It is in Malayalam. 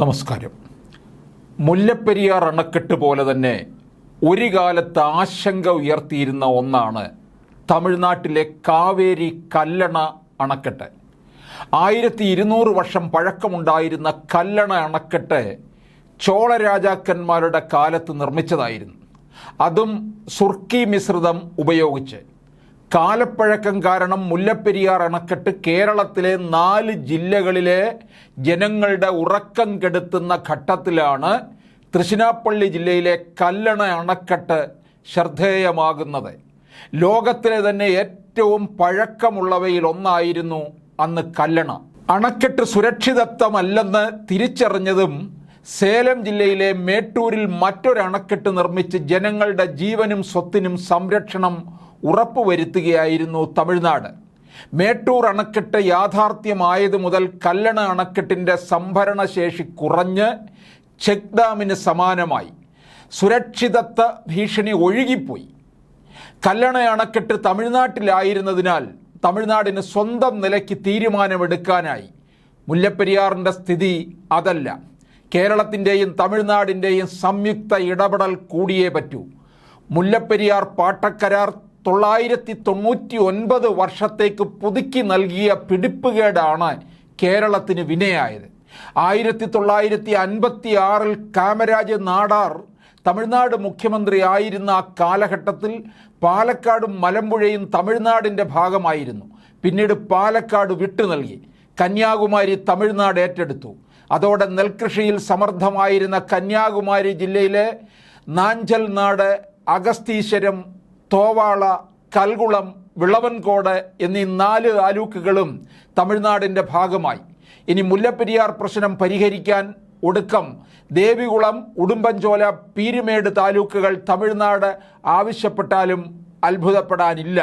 നമസ്കാരം. മുല്ലപ്പെരിയാർ അണക്കെട്ട് പോലെ തന്നെ ഒരു കാലത്ത് ആശങ്ക ഉയർത്തിയിരുന്ന ഒന്നാണ് തമിഴ്നാട്ടിലെ കാവേരി കല്ലണ അണക്കെട്ട്. ആയിരത്തി ഇരുന്നൂറ് വർഷം പഴക്കമുണ്ടായിരുന്ന കല്ലണ അണക്കെട്ട് ചോള രാജാക്കന്മാരുടെ കാലത്ത് നിർമ്മിച്ചതായിരുന്നു. അതും സുർക്കി മിശ്രിതം ഉപയോഗിച്ച്. കാലപ്പഴക്കം കാരണം മുല്ലപ്പെരിയാർ അണക്കെട്ട് കേരളത്തിലെ നാല് ജില്ലകളിലെ ജനങ്ങളുടെ ഉറക്കം കെടുത്തുന്ന ഘട്ടത്തിലാണ് തൃശ്ശിനാപ്പള്ളി ജില്ലയിലെ കല്ലണ അണക്കെട്ട് ശ്രദ്ധേയമാകുന്നത്. ലോകത്തിലെ തന്നെ ഏറ്റവും പഴക്കമുള്ളവയിൽ ഒന്നായിരുന്നു അന്ന് കല്ലണ. അണക്കെട്ട് സുരക്ഷിതത്വമല്ലെന്ന് തിരിച്ചറിഞ്ഞതും സേലം ജില്ലയിലെ മേട്ടൂരിൽ മറ്റൊരു അണക്കെട്ട് നിർമ്മിച്ച് ജനങ്ങളുടെ ജീവനും സ്വത്തിനും സംരക്ഷണം ഉറപ്പുവരുത്തുകയായിരുന്നു തമിഴ്നാട്. മേട്ടൂർ അണക്കെട്ട് യാഥാർത്ഥ്യമായത് മുതൽ കല്ലണ അണക്കെട്ടിന്റെ സംഭരണശേഷി കുറഞ്ഞ് ചെക്ക് ഡാമിന് സമാനമായി. സുരക്ഷിതത്വ ഭീഷണി ഒഴുകിപ്പോയി. കല്ലണ അണക്കെട്ട് തമിഴ്നാട്ടിലായിരുന്നതിനാൽ തമിഴ്നാടിന് സ്വന്തം നിലയ്ക്ക് തീരുമാനമെടുക്കാനായി. മുല്ലപ്പെരിയാറിന്റെ സ്ഥിതി അതല്ല. കേരളത്തിന്റെയും തമിഴ്നാടിന്റെയും സംയുക്ത ഇടപെടൽ കൂടിയേ പറ്റൂ. മുല്ലപ്പെരിയാർ പാട്ടക്കരാർ തൊള്ളായിരത്തി തൊണ്ണൂറ്റി ഒൻപത് വർഷത്തേക്ക് പുതുക്കി നൽകിയ പിടിപ്പുകേടാണ് കേരളത്തിന് വിനയായത്. ആയിരത്തി തൊള്ളായിരത്തി അൻപത്തി ആറിൽ കാമരാജ് നാടാർ തമിഴ്നാട് മുഖ്യമന്ത്രി ആയിരുന്ന ആ കാലഘട്ടത്തിൽ പാലക്കാടും മലമ്പുഴയും തമിഴ്നാടിന്റെ ഭാഗമായിരുന്നു. പിന്നീട് പാലക്കാട് വിട്ടു നൽകി. കന്യാകുമാരി തമിഴ്നാട് ഏറ്റെടുത്തു. അതോടെ നെൽകൃഷിയിൽ സമർത്ഥമായിരുന്ന കന്യാകുമാരി ജില്ലയിലെ നാഞ്ചൽ നാട് അഗസ്തീശ്വരം തോവാള കൽകുളം വിളവൻകോട് എന്നീ നാല് താലൂക്കുകളും തമിഴ്നാടിന്റെ ഭാഗമായി. ഇനി മുല്ലപ്പെരിയാർ പ്രശ്നം പരിഹരിക്കാൻ ഒടുക്കം ദേവികുളം ഉടുമ്പൻചോല പീരുമേട് താലൂക്കുകൾ തമിഴ്നാട് ആവശ്യപ്പെട്ടാലും അത്ഭുതപ്പെടാനില്ല.